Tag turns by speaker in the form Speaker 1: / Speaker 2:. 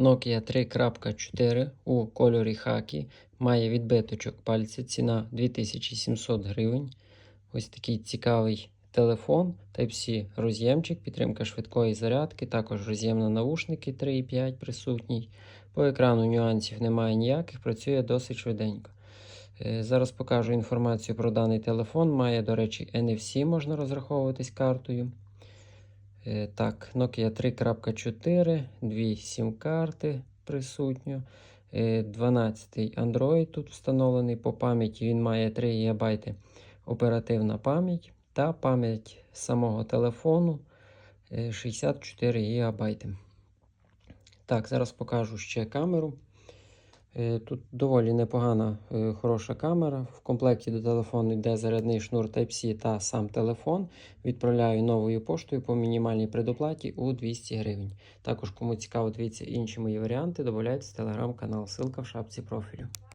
Speaker 1: Nokia 3.4 у кольорі хакі. Має відбиточок пальця. Ціна 2700 гривень. Ось такий цікавий телефон. Type-C роз'ємчик, підтримка швидкої зарядки, також роз'єм на навушники 3.5 присутній. По екрану нюансів немає ніяких, працює досить швиденько. Е, Зараз покажу інформацію про даний телефон. Має, до речі, NFC, можна розраховуватись картою. Е, Так, Nokia 3.4, дві сім-карти присутньо. Е, 12 Android тут встановлений. По пам'яті він має 3 ГБ оперативна пам'ять та пам'ять самого телефону е, 64 ГБ. Так, зараз покажу ще камеру. Е, Тут доволі непогана, е, хороша камера. В комплекті до телефону йде зарядний шнур Type-C та сам телефон. Відправляю новою поштою по мінімальній предоплаті у 200 гривень. Також, кому цікаво, дивіться інші мої варіанти, додавайте телеграм-канал. Ссылка в шапці профілю.